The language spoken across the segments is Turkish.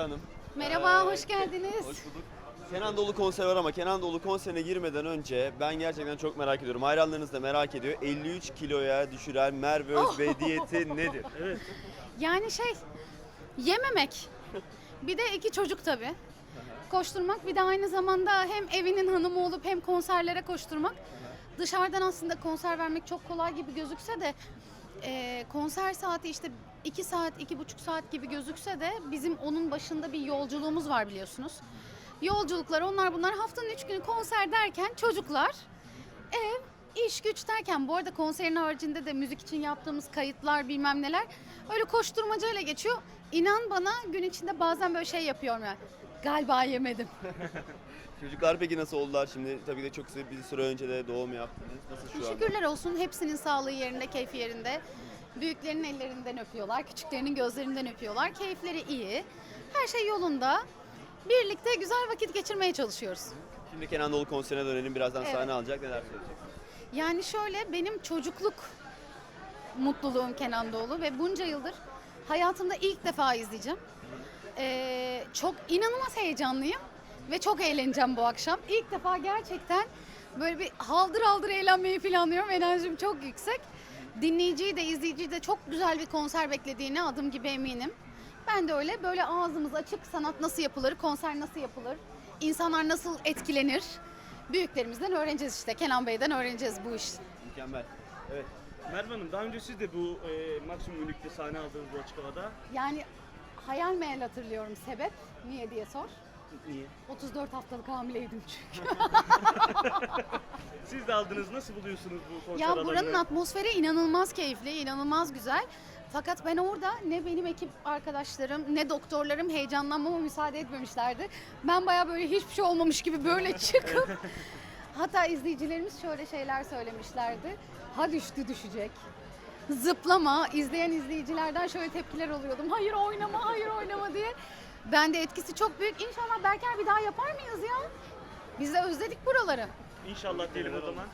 Hanım. Merhaba, Ee, hoş geldiniz. Hoş bulduk. Kenan Doğulu konser var ama Kenan Doğulu konserine girmeden önce ben gerçekten çok merak ediyorum. Hayranlarınız da merak ediyor. 53 kiloya düşüren Merve Özbey diyeti nedir? Yani şey, yememek. Bir de iki çocuk tabii. Koşturmak bir de aynı zamanda hem evinin hanımı olup hem konserlere koşturmak. Dışarıdan aslında konser vermek çok kolay gibi gözükse de e, konser saati işte iki saat, iki buçuk saat gibi gözükse de bizim onun başında bir yolculuğumuz var biliyorsunuz. Yolculuklar onlar bunlar haftanın üç günü konser derken çocuklar ev, iş güç derken bu arada konserin haricinde de müzik için yaptığımız kayıtlar bilmem neler öyle koşturmacayla geçiyor. İnan bana gün içinde bazen böyle şey yapıyorum yani. Galiba yemedim. Çocuklar peki nasıl oldular? Şimdi tabii de çok bir süre önce de doğum yaptınız. Nasıl şu anda? Şükürler olsun hepsinin sağlığı yerinde, keyfi yerinde. Büyüklerin ellerinden öpüyorlar, küçüklerinin gözlerinden öpüyorlar. Keyifleri iyi. Her şey yolunda. Birlikte güzel vakit geçirmeye çalışıyoruz. Şimdi Kenan Doğulu konserine dönelim. Birazdan Evet. sahne alacak. Neler söyleyeceksiniz? Yani şöyle benim çocukluk mutluluğum Kenan Doğulu ve bunca yıldır hayatımda ilk defa izleyeceğim. Ee, çok inanılmaz heyecanlıyım ve çok eğleneceğim bu akşam. İlk defa gerçekten böyle bir haldır haldır eğlenmeyi planlıyorum. Enerjim çok yüksek. Dinleyiciyi de izleyiciyi de çok güzel bir konser beklediğine adım gibi eminim. Ben de öyle böyle ağzımız açık sanat nasıl yapılır, konser nasıl yapılır, insanlar nasıl etkilenir. Büyüklerimizden öğreneceğiz işte. Kenan Bey'den öğreneceğiz bu iş. Mükemmel. Evet. Merve Hanım daha önce siz de bu e, Maksimum Münik'te sahne aldınız bu açık havada. Yani hayal meyal hatırlıyorum sebep. Niye diye sor. Niye? 34 haftalık hamileydim çünkü. Siz de aldınız. Nasıl buluyorsunuz bu konser ya alanını? buranın atmosferi inanılmaz keyifli, inanılmaz güzel. Fakat ben orada ne benim ekip arkadaşlarım ne doktorlarım heyecanlanmama müsaade etmemişlerdi. Ben baya böyle hiçbir şey olmamış gibi böyle çıkıp hatta izleyicilerimiz şöyle şeyler söylemişlerdi. Ha düştü düşecek. Zıplama. izleyen izleyicilerden şöyle tepkiler alıyordum. Hayır oynama, hayır oynama diye. Ben de etkisi çok büyük. İnşallah Berker bir daha yapar mıyız ya? Biz de özledik buraları. İnşallah diyelim o zaman.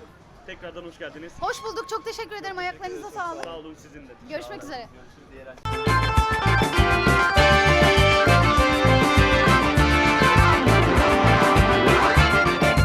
Tekrardan hoş geldiniz. Hoş bulduk. Çok teşekkür ederim. Ayaklarınıza sağlık. Sağ olun sizin de. Görüşmek üzere. Görüşürüz diyelim.